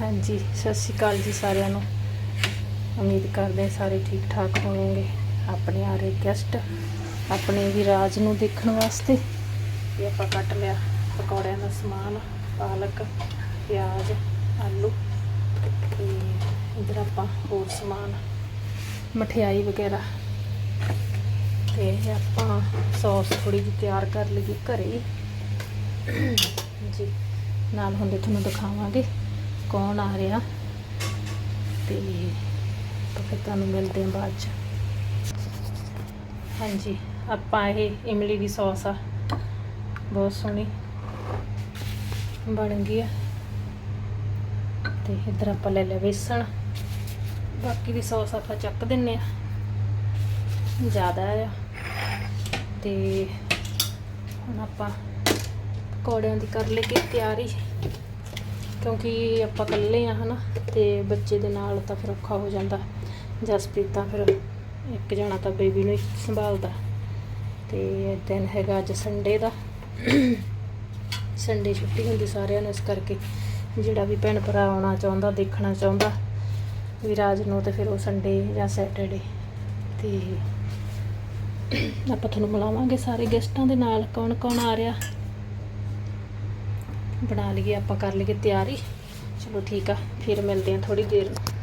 ਹਾਂਜੀ, ਸਤਿ ਸ਼੍ਰੀ ਅਕਾਲ ਜੀ ਸਾਰਿਆਂ ਨੂੰ। ਉਮੀਦ ਕਰਦੇ ਸਾਰੇ ਠੀਕ ਠਾਕ ਹੋਣਗੇ ਆਪਣੇ ਆ ਰਹੇ ਗੈਸਟ ਆਪਣੇ ਵੀ ਰਾਜ ਨੂੰ ਦੇਖਣ ਵਾਸਤੇ। ਇਹ ਆਪਾਂ ਕੱਟ ਲਿਆ ਪਕੌੜਿਆਂ ਦਾ ਸਮਾਨ, ਪਾਲਕ, ਪਿਆਜ਼, ਆਲੂ ਤੇ ਇਧਰ ਆਪਾਂ ਹੋਰ ਸਮਾਨ, ਮਠਿਆਈ ਵਗੈਰਾ। ਤੇ ਆਪਾਂ ਸੌਸ ਥੋੜੀ ਜਿਹੀ ਤਿਆਰ ਕਰ ਲਈਏ ਘਰੇ। ਹੀ ਜੀ, ਨਾਲ ਹੁੰਦੇ ਤੁਹਾਨੂੰ ਦਿਖਾਵਾਂਗੇ। ਕੌਣ ਆ ਰਿਹਾ? ਤੇ ਫਿਰ ਤੁਹਾਨੂੰ ਮਿਲਦੇ ਹਾਂ ਬਾਅਦ ਚ। ਹਾਂਜੀ, ਆਪਾਂ ਇਹ ਇਮਲੀ ਦੀ ਸੌਸ ਆ। ਬਹੁਤ ਸੋਹਣੀ ਬਣ ਗਈ ਆ। ਤੇ ਇਧਰ ਆਪਾਂ ਲੈ ਲਿਆ ਵੇਸਣ। ਬਾਕੀ ਦੀ ਸੌਸ ਆਪਾਂ ਚੱਕ ਦਿੰਨੇ ਆ। ਜ਼ਿਆਦਾ ਆ। ਤੇ ਹੁਣ ਆਪਾਂ ਪਕੌੜਿਆਂ ਦੀ ਕਰ ਲਈਏ ਤਿਆਰੀ। ਕਿਉਂਕਿ ਆਪਾਂ ਇਕੱਲੇ ਆ ਹਨਾ, ਤੇ ਬੱਚੇ ਦੇ ਨਾਲ ਤਾਂ ਫਿਰ ਔਖਾ ਹੋ ਜਾਂਦਾ। ਜਸਪ੍ਰੀਤ ਤਾਂ ਫਿਰ ਇੱਕ ਜਣਾ ਤਾਂ ਬੇਬੀ ਨੂੰ ਹੀ ਸੰਭਾਲਦਾ। ਤੇ ਦਿਨ ਹੈਗਾ ਅੱਜ ਸੰਡੇ ਦਾ। ਸੰਡੇ ਛੁੱਟੀ ਹੁੰਦੀ ਸਾਰਿਆਂ ਨੂੰ ਇਸ ਕਰਕੇ। ਜਿਹੜਾ ਵੀ ਭੈਣ ਭਰਾ ਆਉਣਾ ਚਾਹੁੰਦਾ, ਦੇਖਣਾ ਚਾਹੁੰਦਾ ਵੀ ਰਾਜ ਨੂੰ ਤੇ ਫਿਰ ਉਹ ਸੰਡੇ ਜਾਂ ਸੈਟਰਡੇ ਤੇ ਆਪਾਂ ਤੁਹਾਨੂੰ ਮਿਲਾਵਾਂਗੇ ਸਾਰੇ ਗੈਸਟਾਂ ਦੇ ਨਾਲ ਕੌਣ ਕੌਣ ਆ ਰਿਹਾ। ਬਣਾ ਲਈਏ ਆਪਾਂ ਕਰ ਲਈਏ ਤਿਆਰੀ ਚਲੋ ਠੀਕ ਆ ਫਿਰ ਮਿਲਦੇ ਹਾਂ ਥੋੜੀ ਦੇਰ ਨੂੰ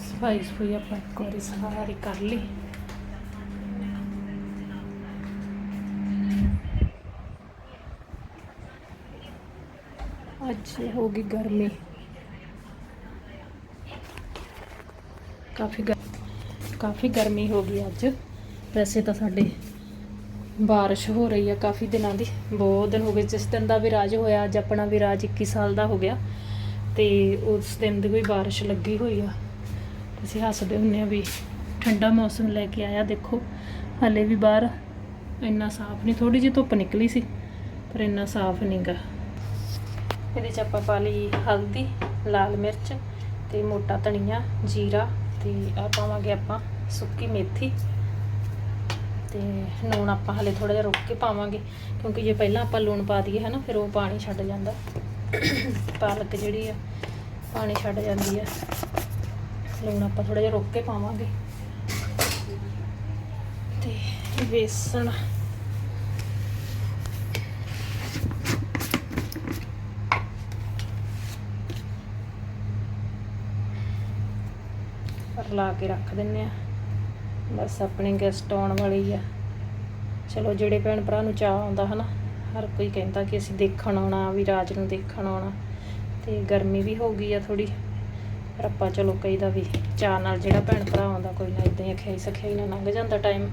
ਸਫ਼ਾਈ ਸਫ਼ਾਈ ਆਪਾਂ ਇੱਕ ਵਾਰੀ ਸਾਰੀ ਕਰ ਲਈ ਅੱਜ ਹੋ ਗਈ ਗਰਮੀ ਕਾਫੀ ਗਰ- ਕਾਫੀ ਗਰਮੀ ਹੋ ਗਈ ਅੱਜ ਵੈਸੇ ਤਾਂ ਸਾਡੇ ਬਾਰਿਸ਼ ਹੋ ਰਹੀ ਆ ਕਾਫੀ ਦਿਨਾਂ ਦੀ, ਬਹੁਤ ਦਿਨ ਹੋ ਗਏ। ਜਿਸ ਦਿਨ ਦਾ ਵਿਰਾਜ ਹੋਇਆ, ਅੱਜ ਆਪਣਾ ਵਿਰਾਜ 21 ਸਾਲ ਦਾ ਹੋ ਗਿਆ ਤੇ ਉਸ ਦਿਨ ਦੀ ਕੋਈ ਬਾਰਿਸ਼ ਲੱਗੀ ਹੋਈ ਆ। ਅਸੀਂ ਹੱਸਦੇ ਹੁੰਨੇ ਆ ਵੀ ਠੰਡਾ ਮੌਸਮ ਲੈ ਕੇ ਆਇਆ, ਦੇਖੋ। ਹਲੇ ਵੀ ਬਾਹਰ ਇੰਨਾ ਸਾਫ਼ ਨਹੀਂ ਥੋੜੀ ਜਿਹੀ ਧੁੱਪ ਨਿਕਲੀ ਸੀ, ਪਰ ਇੰਨਾ ਸਾਫ਼ ਨਹੀਂਗਾ ਇਹਦੇ ਚ ਆਪਾਂ ਪਾ ਲਈ ਹਲਦੀ, ਲਾਲ ਮਿਰਚ ਤੇ ਮੋਟਾ ਧਨੀਆ, ਜੀਰਾ ਤੇ ਆ ਪਾਵਾਂਗੇ ਆਪਾਂ ਸੁੱਕੀ ਮੇਥੀ। ਤੇ ਲੂਣ ਆਪਾਂ ਹਲੇ ਥੋੜਾ ਜਿਹਾ ਰੁੱਕ ਕੇ ਪਾਵਾਂਗੇ, ਕਿਉਂਕਿ ਜੇ ਪਹਿਲਾਂ ਆਪਾਂ ਲੂਣ ਪਾ ਦਈਏ ਹਨਾ, ਫਿਰ ਉਹ ਪਾਣੀ ਛੱਡ ਜਾਂਦਾ। ਪਾਲਕ ਜਿਹੜੀ ਆ, ਪਾਣੀ ਛੱਡ ਜਾਂਦੀ ਆ। ਲੂਣ ਆਪਾਂ ਥੋੜਾ ਜਿਹਾ ਰੁੱਕ ਕੇ ਪਾਵਾਂਗੇ। ਤੇ ਵੇਸਣ। ਪਰ ਲਾ ਕੇ ਰੱਖ ਦਿੰਨੇ ਆ। ਬਸ ਆਪਣੇ ਗੈਸਟ ਆਉਣ ਵਾਲੇ ਹੀ ਆ। ਚਲੋ ਜਿਹੜੇ ਭੈਣ ਭਰਾ ਨੂੰ ਚਾਹ ਆਉਂਦਾ ਹਨਾ, ਹਰ ਕੋਈ ਕਹਿੰਦਾ ਕਿ ਅਸੀਂ ਦੇਖਣ ਆਉਣਾ, ਵੀ ਰਾਜ ਨੂੰ ਦੇਖਣ ਆਉਣਾ। ਤੇ ਗਰਮੀ ਵੀ ਹੋ ਗਈ ਆ ਥੋੜੀ ਪਰ ਆਪਾਂ ਚਲੋ ਕਈ ਦਾ ਵੀ ਚਾਹ ਨਾਲ ਜਿਹੜਾ ਭੈਣ ਭਰਾ ਆਉਂਦਾ ਕੋਈ ਨਾ ਇਦਾਂ ਹੀ ਅਖਿਆਈ ਸਖਿਆਈ ਨਾਲ ਲੰਘ ਜਾਂਦਾ ਟਾਈਮ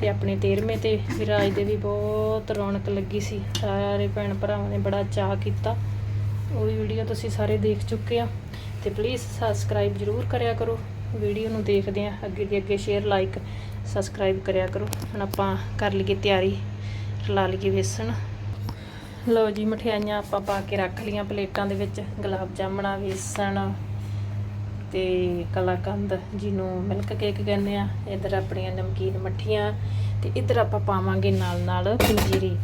ਤੇ ਆਪਣੇ 13ਵੇਂ ਤੇ ਵਿਰਾਜ ਦੇ ਵੀ ਬਹੁਤ ਰੌਣਕ ਲੱਗੀ ਸੀ। ਸਾਰੇ ਭੈਣ ਭਰਾਵਾਂ ਨੇ ਬੜਾ ਚਾਹ ਕੀਤਾ। ਉਹ ਵੀਡੀਓ ਤੁਸੀਂ ਸਾਰੇ ਦੇਖ ਚੁੱਕੇ ਆ। ਤੇ ਪਲੀਜ਼ ਸਬਸਕ੍ਰਾਈਬ ਜਰੂਰ ਕਰਿਆ ਕਰੋ। ਵੀਡੀਓ ਨੂੰ ਦੇਖਦੇ ਆ ਅੱਗੇ ਦੀ ਅੱਗੇ ਸ਼ੇਅਰ ਲਾਈਕ ਸਬਸਕ੍ਰਾਈਬ ਕਰਿਆ ਕਰੋ। ਹੁਣ ਆਪਾਂ ਕਰ ਲਈਏ ਤਿਆਰੀ। ਰਲਾ ਲਈਏ ਵੇਸਣ। ਲਓ ਜੀ, ਮਠਿਆਈਆਂ ਆਪਾਂ ਪਾ ਕੇ ਰੱਖ ਲੀਆਂ ਪਲੇਟਾਂ ਦੇ ਵਿੱਚ। ਗੁਲਾਬ ਜਾਮਣਾ, ਵੇਸਣ ਤੇ ਕਲਾਕੰਦ, ਜਿਹਨੂੰ ਮਿਲਕ ਕੇਕ ਕਹਿੰਦੇ ਆ। ਇਧਰ ਆਪਣੀਆਂ ਨਮਕੀਨ ਮੱਠੀਆਂ ਤੇ ਇਧਰ ਆਪਾਂ ਪਾਵਾਂਗੇ ਨਾਲ ਨਾਲ ਪੰਜੀਰੀ।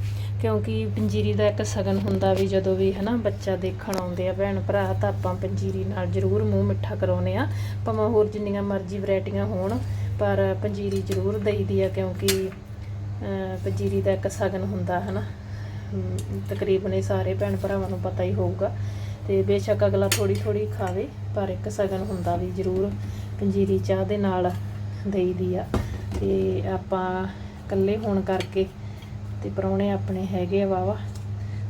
ਕਿਉਂਕਿ ਪੰਜੀਰੀ ਦਾ ਇੱਕ ਸਗਨ ਹੁੰਦਾ ਵੀ ਜਦੋਂ ਵੀ ਹਨਾ ਬੱਚਾ ਦੇਖਣ ਆਉਂਦੇ ਆ ਭੈਣ ਭਰਾ ਤਾਂ ਆਪਾਂ ਪੰਜੀਰੀ ਨਾਲ ਜ਼ਰੂਰ ਮੂੰਹ ਮਿੱਠਾ ਕਰਾਉਨੇ ਆ। ਭਾਵੇਂ ਹੋਰ ਜਿੰਨੀਆਂ ਮਰਜ਼ੀ ਵੈਰਾਈਟੀਆਂ ਹੋਣ ਪਰ ਪੰਜੀਰੀ ਜ਼ਰੂਰ ਦਈਦੀ ਆ ਕਿਉਂਕਿ ਪੰਜੀਰੀ ਦਾ ਇੱਕ ਸਗਨ ਹੁੰਦਾ ਹਨਾ। ਅਮ, ਤਕਰੀਬਨ ਇਹ ਸਾਰੇ ਭੈਣ ਭਰਾਵਾਂ ਨੂੰ ਪਤਾ ਹੀ ਹੋਊਗਾ। ਤੇ ਬੇਸ਼ੱਕ ਅਗਲਾ ਥੋੜੀ ਥੋੜੀ ਖਾਵੇ ਪਰ ਇੱਕ ਸਗਨ ਹੁੰਦਾ ਵੀ ਜ਼ਰੂਰ ਪੰਜੀਰੀ ਚਾਹ ਦੇ ਨਾਲ ਦੇਈਦੀ ਆ। ਤੇ ਆਪਾਂ ਇਕੱਲੇ ਹੋਣ ਕਰਕੇ ਤੇ ਪਰੌਣੇ ਆਪਣੇ ਹੈਗੇ ਆ ਵਾਵਾ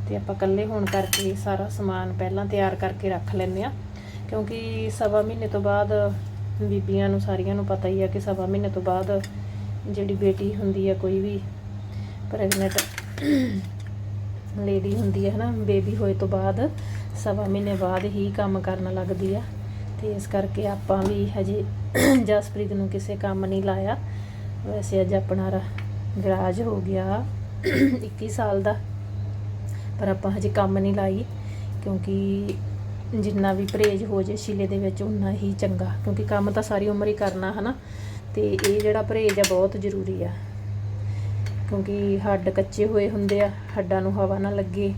ਤੇ ਆਪਾਂ ਇਕੱਲੇ ਹੋਣ ਕਰਕੇ ਸਾਰਾ ਸਮਾਨ ਪਹਿਲਾਂ ਤਿਆਰ ਕਰਕੇ ਰੱਖ ਲੈਂਦੇ ਆ ਕਿਉਂਕਿ ਸਵਾ ਮਹੀਨੇ ਤੋਂ ਬਾਅਦ ਬੀਬੀਆਂ ਨੂੰ, ਸਾਰੀਆਂ ਨੂੰ ਪਤਾ ਹੀ ਆ ਕਿ ਸਵਾ ਮਹੀਨੇ ਤੋਂ ਬਾਅਦ ਜਿਹੜੀ ਬੇਟੀ ਹੁੰਦੀ ਆ, ਕੋਈ ਵੀ ਪ੍ਰੈਗਨੈਂਟ ਲੇਡੀ ਹੁੰਦੀ ਹੈ ਹਨਾ ਬੇਬੀ ਹੋਏ ਤੋਂ ਬਾਅਦ ਸਵਾ ਮਹੀਨੇ ਬਾਅਦ ਹੀ ਕੰਮ ਕਰਨ ਲੱਗਦੀ ਆ। ਤੇ ਇਸ ਕਰਕੇ ਆਪਾਂ ਵੀ ਹਜੇ ਜਸਪ੍ਰੀਤ ਨੂੰ ਕਿਸੇ ਕੰਮ ਨਹੀਂ ਲਾਇਆ। ਵੈਸੇ ਅੱਜ ਆਪਣਾ ਰ- ਵਿਰਾਜ ਹੋ ਗਿਆ। 21 ਸਾਲ ਦਾ। ਪਰ ਆਪਾਂ ਹਜੇ ਕੰਮ ਨਹੀਂ ਲਾਈ, ਕਿਉਂਕਿ ਜਿੰਨਾ ਵੀ ਪਰਹੇਜ ਹੋ ਜੇ ਸ਼ੀਲੇ ਦੇ ਵਿੱਚ ਉਨਾ ਹੀ ਚੰਗਾ। ਕਿਉਂਕਿ ਕੰਮ ਤਾਂ ਸਾਰੀ ਉਮਰ ਹੀ ਕਰਨਾ, ਹਨਾ? ਤੇ ਇਹ ਜਿਹੜਾ ਪਰਹੇਜ ਆ, ਬਹੁਤ ਜ਼ਰੂਰੀ ਆ। ਕਿਉਂਕਿ ਹੱਡ ਕੱਚੇ ਹੋਏ ਹੁੰਦੇ ਆ, ਹੱਡਾਂ ਨੂੰ ਹਵਾ ਨਾ ਲੱਗੇ।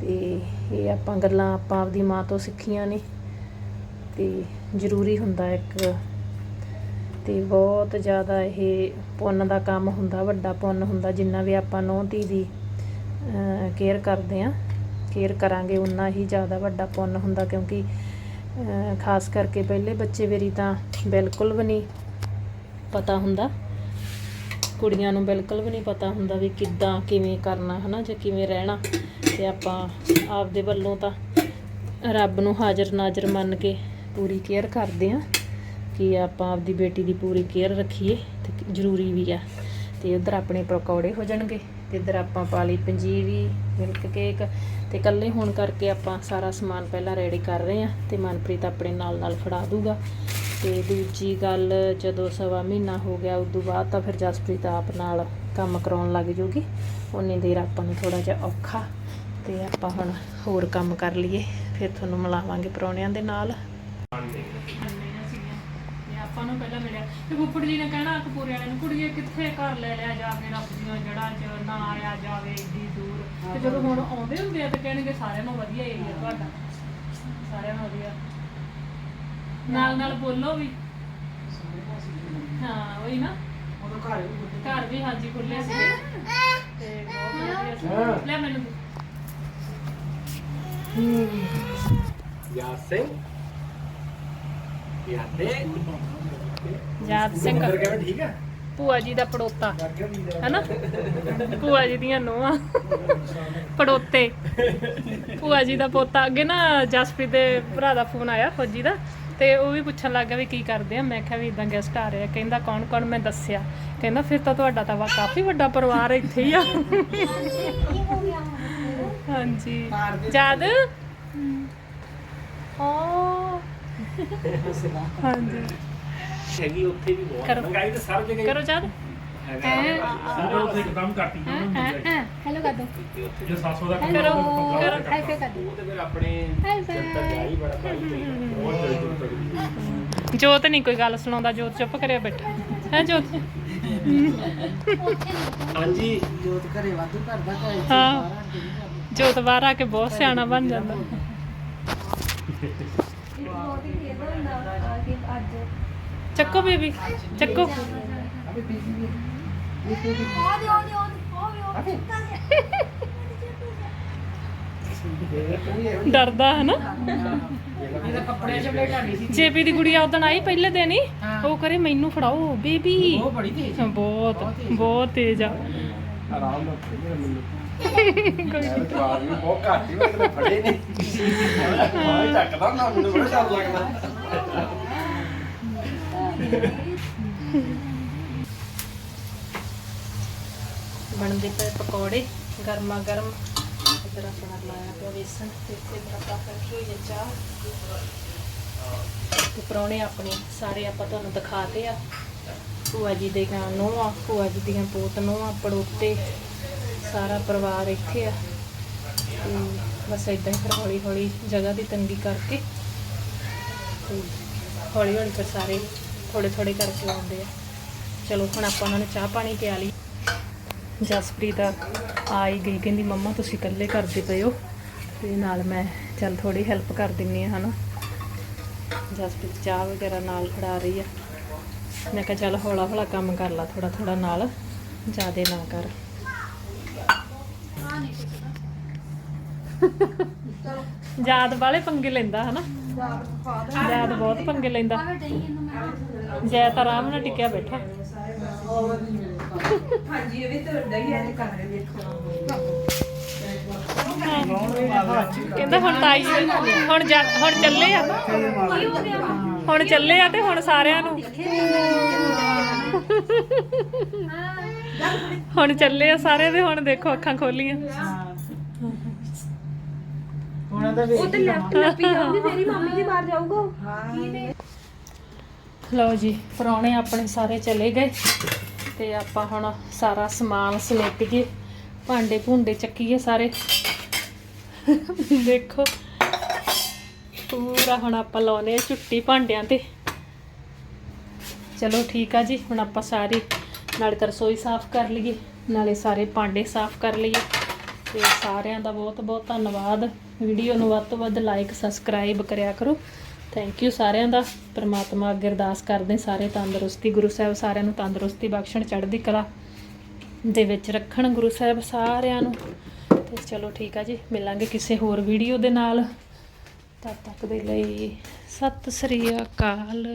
ਤੇ ਇਹ ਆਪਾਂ ਗੱਲਾਂ ਆਪਾਂ ਆਪਦੀ ਮਾਂ ਤੋਂ ਸਿੱਖੀਆਂ ਨੇ। ਤੇ ਜ਼ਰੂਰੀ ਹੁੰਦਾ ਇੱਕ ਤੇ ਬਹੁਤ ਜ਼ਿਆਦਾ ਇਹ ਪੁੰਨ ਦਾ ਕੰਮ ਹੁੰਦਾ, ਵੱਡਾ ਪੁੰਨ ਹੁੰਦਾ, ਜਿੰਨਾ ਵੀ ਆਪਾਂ ਨੌ ਧੀ ਦੀ ਕੇਅਰ ਕਰਦੇ ਆ ਕੇਅਰ ਕਰਾਂਗੇ ਉਨਾ ਹੀ ਜ਼ਿਆਦਾ ਵੱਡਾ ਪੁੰਨ ਹੁੰਦਾ, ਕਿਉਂਕਿ ਖਾਸ ਕਰਕੇ ਪਹਿਲੇ ਬੱਚੇ ਵੇਰੀ ਤਾਂ ਬਿਲਕੁਲ ਵੀ ਨਹੀਂ ਪਤਾ ਹੁੰਦਾ। ਕੁੜੀਆਂ ਨੂੰ ਬਿਲਕੁਲ ਵੀ ਨਹੀਂ ਪਤਾ ਹੁੰਦਾ ਵੀ ਕਿੱਦਾਂ, ਕਿਵੇਂ ਕਰਨਾ, ਹਨਾ, ਜਾਂ ਕਿਵੇਂ ਰਹਿਣਾ। ਤੇ ਆਪਾਂ ਆਪਦੇ ਵੱਲੋਂ ਤਾਂ ਰੱਬ ਨੂੰ ਹਾਜ਼ਰ ਨਾਜ਼ਰ ਮੰਨ ਕੇ ਪੂਰੀ ਕੇਅਰ ਕਰਦੇ ਆ ਕਿ ਆਪਾਂ ਆਪਦੀ ਬੇਟੀ ਦੀ ਪੂਰੀ ਕੇਅਰ ਰੱਖੀਏ ਤੇ ਜ਼ਰੂਰੀ ਵੀ ਆ। ਤੇ ਉਧਰ ਆਪਣੇ ਪਕੌੜੇ ਹੋ ਜਾਣਗੇ ਤੇ ਇੱਧਰ ਆਪਾਂ ਪਾ ਲਈ ਪੰਜੀਰੀ, ਮਿਲਕ ਕੇਕ ਤੇ ਇਕੱਲੇ ਹੋਣ ਕਰਕੇ ਆਪਾਂ ਸਾਰਾ ਸਮਾਨ ਪਹਿਲਾਂ ਰੈਡੀ ਕਰ ਰਹੇ ਆ ਤੇ ਮਨਪ੍ਰੀਤ ਆਪਣੇ ਨਾਲ ਨਾਲ ਫੜਾ ਦੂਗਾ। ਤੇ ਦੂਜੀ ਗੱਲ, ਜਦੋਂ ਸਵਾ ਮਹੀਨਾ ਹੋ ਗਿਆ ਉਦੋਂ ਬਾਅਦ ਤਾਂ ਫਿਰ ਜਸਪ੍ਰੀਤ ਆਪ ਨਾਲ ਕੰਮ ਕਰਾਉਣ ਲੱਗ ਜੂਗੀ। ਉਨੀ ਦੇਰ ਆਪਾਂ ਨੂੰ ਥੋੜਾ ਜਿਹਾ ਔਖਾ ਤੇ ਆਪਾਂ ਹੁਣ ਹੋਰ ਕੰਮ ਕਰ ਲਈਏ। ਫਿਰ ਤੁਹਾਨੂੰ ਮਿਲਾਵਾਂਗੇ ਪਰੌਣਿਆਂ ਦੇ ਨਾਲ। ਆਪਾਂ ਨੂੰ ਪਹਿਲਾਂ ਮਿਲਿਆ। ਤੇ ਫੁੱਫੜ ਜੀ ਨੇ ਕਹਿਣਾ ਕਪੂਰੇ ਵਾਲੇ ਨੂੰ ਕੁੜੀਏ ਕਿੱਥੇ ਘਰ ਲੈ ਲਿਆ ਜਾਵੇ ਰੱਬ ਦੀਆਂ ਜੜ੍ਹਾਂ 'ਚ? ਨਾ ਆਇਆ ਜਾਵੇ ਏਡੀ ਦੂਰ। ਤੇ ਜਦੋਂ ਹੁਣ ਆਉਂਦੇ ਹੁੰਦੇ ਆ ਤੇ ਕਹਿਣਗੇ ਸਾਰਿਆਂ ਨੂੰ ਵਧੀਆ ਏਰੀਆ ਤੁਹਾਡਾ। ਸਾਰਿਆਂ ਨੂੰ ਵਧੀਆ। ਨਾਲ ਨਾਲ ਬੋਲੋ ਵੀ। ਹਾਂ ਉਹੀ ਨਾ। ਘਰ ਵੀ ਹਾਂਜੀ ਖੁੱਲੇ ਸੀ। ਤੇ ਬਹੁਤ ਵਧੀਆ ਸੀ। ਲੈ ਮੈਨੂੰ। ਯਾਦ ਸਿੰਘ ਯਾਦ ਦੇ ਯਾਦ ਸਿੰਘ। ਕਿਵੇਂ ਠੀਕ ਹੈ ਭੂਆ ਜੀ ਦਾ ਪੜੋਤਾ। ਹੈਨਾ? ਭੂਆ ਜੀ ਦੀਆਂ ਨੂੰਹਾਂ। ਪੜੋਤੇ। ਭੂਆ ਜੀ ਦਾ ਪੋਤਾ। ਅੱਗੇ ਨਾ ਜਸਪ੍ਰੀਤ ਦੇ ਭਰਾ ਦਾ ਫੋਨ ਆਇਆ ਫੌਜੀ ਦਾ। ਤੇ ਉਹ ਵੀ ਪੁੱਛਣ ਲੱਗਾ ਵੀ ਕੀ ਕਰਦੇ ਆ। ਮੈਂ ਕਿਹਾ ਵੀ ਇਦਾਂ ਗੈਸਟ ਆ ਰਹੇ। ਆ ਕਹਿੰਦਾ ਕੌਣ ਕੌਣ? ਮੈਂ ਦੱਸਿਆ। ਕਹਿੰਦਾ ਫਿਰ ਤਾਂ ਤੁਹਾਡਾ ਤਾਂ ਵਾ ਕਾਫੀ ਵੱਡਾ ਪਰਿਵਾਰ ਇੱਥੇ ਹੀ ਆ। ਹਾਂਜੀ। ਜਦ ਹਾਂ। ਹਾਂਜੀ। ਹੈਗੀ ਉੱਥੇ ਵੀ ਬਹੁਤ ਕਰੋ। ਮਹਿੰਗਾਈ ਤਾਂ ਸਭ ਜਗ੍ਹਾ ਕਰੋ ਜਦ ਸਾਰੇ ਉੱਥੇ ਇੱਕਦਮ ਕਰਤੀ ਉਹਨਾਂ ਨੇ ਹੈਲੋ ਕਰ ਦੋ ਜੇ 700 ਦਾ ਕਰੋ ਕਰੋ ਹਾਈ ਫੇ ਕਰ ਦੋ ਉਹ ਤੇ ਫਿਰ ਆਪਣੇ ਹਾਈ ਫੇ ਬੜਾ ਪਾਈ ਗਈ ਬਹੁਤ ਜੋਤ ਨਹੀਂ ਕੋਈ ਗੱਲ ਸੁਣਾਉਂਦਾ। ਜੋਤ ਚੁੱਪ ਕਰਿਆ ਬੈਠਾ। ਹੈ ਜੋਤ? ਹਾਂਜੀ ਜੋਤ ਘਰੇ ਵਾਧੂ ਕਰਦਾ ਘਰੇ ਹਾਂ। ਜੋਤ ਬਾਹਰ ਆ ਕੇ ਬਹੁਤ ਸਿਆਣਾ ਬਣ ਜਾਂਦਾ। ਬਹੁਤ ਹੀ ਫੇਵਰ ਹੁੰਦਾ ਕਿ ਅੱਜ। ਵੀ ਆ ਆ ਦੇ ਆ ਦੇ ਆ ਦੇ ਚਿੱਟਾ ਜਿਹਾ ਡਰਦਾ ਹੈ ਨਾ ਇਹਦਾ ਕੱਪੜੇ ਚ ਬਲੇਟਾਣੀ ਸੀ ਜੇਪੀ ਦੀ ਗੁੜੀਆ ਉਦੋਂ ਆਈ ਪਹਿਲੇ ਦਿਨ ਹੀ ਉਹ ਕਰੇ ਮੈਨੂੰ ਫੜਾਓ ਬੇਬੀ ਉਹ ਬੜੀ ਤੇਜ਼ ਬਹੁਤ ਬਹੁਤ ਤੇਜ਼ ਆ ਆਰਾਮ ਨਾਲ ਫੜਿਆ ਮੈਨੂੰ ਮੈਂ ਤਾਂ ਆਵਾਜ਼ ਵੀ ਬਹੁਤ ਘੱਟ ਹੀ ਮੈਂ ਕਿਤੇ ਫੜੇ ਨਹੀਂ ਮੈਂ ਚੱਕਦਾ ਨਾ ਮੈਨੂੰ ਬੜਾ ਡਰ ਲੱਗਦਾ ਬਣਦੇ ਪਏ ਪਕੌੜੇ, ਗਰਮਾ ਗਰਮ। ਇਧਰ ਆਪਣਾ ਲਾਇਆ ਪਿਆ ਵੇਸਣ ਤੇ ਇਧਰ ਆਪਾਂ ਰੱਖੀ ਹੋਈ ਚਾਹ। ਤੇ ਪਰੌਣੇ ਆਪਣੇ, ਸਾਰੇ ਆਪਾਂ ਤੁਹਾਨੂੰ ਦਿਖਾਤੇ ਆ। ਭੂਆ ਜੀ ਦੇ ਗਾਂ ਨੂੰਹਾਂ ਭੂਆ ਜੀ ਦੀਆਂ ਪੋਤ ਨੂੰਹਾਂ ਪੜੋਤੇ, ਸਾਰਾ ਪਰਿਵਾਰ ਇੱਥੇ ਆ। ਤੇ ਬਸ ਇਦਾਂ ਹੀ ਫਿਰ ਹੌਲੀ ਹੌਲੀ ਜਗ੍ਹਾ ਦੀ ਤੰਗੀ ਕਰਕੇ ਤੇ ਹੌਲੀ ਹੌਲੀ ਫਿਰ ਸਾਰੇ ਥੋੜੇ ਥੋੜੇ ਕਰਕੇ ਆਉਂਦੇ ਆ। ਚਲੋ ਹੁਣ ਆਪਾਂ ਉਹਨਾਂ ਨੂੰ ਚਾਹ ਪਾਣੀ ਪਿਆ ਲਈ। ਜਸਪ੍ਰੀਤ ਆ ਆਈ ਗਈ ਕਹਿੰਦੀ ਮੰਮਾ ਤੁਸੀਂ ਇਕੱਲੇ ਕਰਦੇ ਪਏ ਹੋ। ਤੇ ਨਾਲ ਮੈਂ ਚੱਲ ਥੋੜੀ ਹੈਲਪ ਕਰ ਦਿੰਨੀ ਆ ਹਨਾ। ਜਸਪ੍ਰੀਤ ਚਾਹ ਵਗੈਰਾ ਨਾਲ ਫੜਾ ਰਹੀ ਆ। ਮੈਂ ਕਿਹਾ ਚੱਲ ਹੌਲਾ ਹੌਲਾ ਕੰਮ ਕਰ ਲਾ ਥੋੜਾ ਥੋੜਾ ਨਾਲ ਜ਼ਿਆਦੇ ਨਾ ਕਰ। ਯਾਦ ਵਾਲੇ ਪੰਗੇ ਲੈਂਦਾ ਹਨਾ। ਯਾਦ ਬਹੁਤ ਪੰਗੇ ਲੈਂਦਾ। ਜੈ ਤਾਂ ਆਰਾਮ ਨਾਲ ਟਿਕਿਆ ਬੈਠਾ। ਹਾਂਜੀ ਇਹ ਵੀ ਤਾਂ ਡਈ ਐ ਕਰ ਰਹੇ ਵੇਖੋ। ਕਹਿੰਦਾ ਹੁਣ ਤਾਈ ਹੁਣ ਜਾ- ਹੁਣ ਚੱਲੇ ਆ। ਹੁਣ ਚੱਲੇ ਆ ਤੇ ਹੁਣ ਸਾਰਿਆਂ ਨੂੰ। ਹੁਣ ਚੱਲੇ ਆ ਸਾਰੇ ਦੇ ਹੁਣ ਦੇਖੋ ਅੱਖਾਂ ਖੋਲੀਆਂ। ਹੁਣ ਤਾਂ ਵੇਖ ਲੱਪੀ ਜਾਊਗੀ ਤੇਰੀ ਮੰਮੀ ਦੀ ਬਾਹਰ ਜਾਊਗਾ ਲਓ ਜੀ ਪਰੌਣੇ ਆਪਣੇ ਸਾਰੇ ਚਲੇ ਗਏ ਤੇ ਆਪਾਂ ਹੁਣ ਸਾਰਾ ਸਮਾਨ ਸਮੇਟੀਏ ਭਾਂਡੇ ਭੁੰਡੇ ਚੱਕੀਏ ਸਾਰੇ। ਦੇਖੋ ਪੂਰਾ ਹੁਣ ਆਪਾਂ ਲਾਉਨੇ ਆ ਝੁੱਟੀ ਭਾਂਡਿਆਂ ਤੇ। ਚਲੋ ਠੀਕ ਆ ਜੀ ਹੁਣ ਆਪਾਂ ਸਾਰੀ ਨਾਲੇ ਤਾਂ ਰਸੋਈ ਸਾਫ਼ ਕਰ ਲਈਏ ਨਾਲੇ ਸਾਰੇ ਭਾਂਡੇ ਸਾਫ਼ ਕਰ ਲਈਏ। ਤੇ ਸਾਰਿਆਂ ਦਾ ਬਹੁਤ ਬਹੁਤ ਧੰਨਵਾਦ। ਵੀਡੀਓ ਨੂੰ ਵੱਧ ਤੋਂ ਵੱਧ ਲਾਈਕ ਸਬਸਕ੍ਰਾਈਬ ਕਰਿਆ ਕਰੋ। ਥੈਂਕ ਯੂ ਸਾਰਿਆਂ ਦਾ। ਪ੍ਰਮਾਤਮਾ ਅੱਗੇ ਅਰਦਾਸ ਕਰਦੇ ਸਾਰੇ ਤੰਦਰੁਸਤੀ, ਗੁਰੂ ਸਾਹਿਬ ਸਾਰਿਆਂ ਨੂੰ ਤੰਦਰੁਸਤੀ ਬਖਸ਼ਣ ਚੜ੍ਹਦੀ ਕਲਾ ਦੇ ਵਿੱਚ ਰੱਖਣ ਗੁਰੂ ਸਾਹਿਬ ਸਾਰਿਆਂ ਨੂੰ। ਤੇ ਚਲੋ ਠੀਕ ਆ ਜੀ, ਮਿਲਾਂਗੇ ਕਿਸੇ ਹੋਰ ਵੀਡੀਓ ਦੇ ਨਾਲ। ਤਦ ਤੱਕ ਦੇ ਲਈ ਸਤਿ ਸ੍ਰੀ ਅਕਾਲ।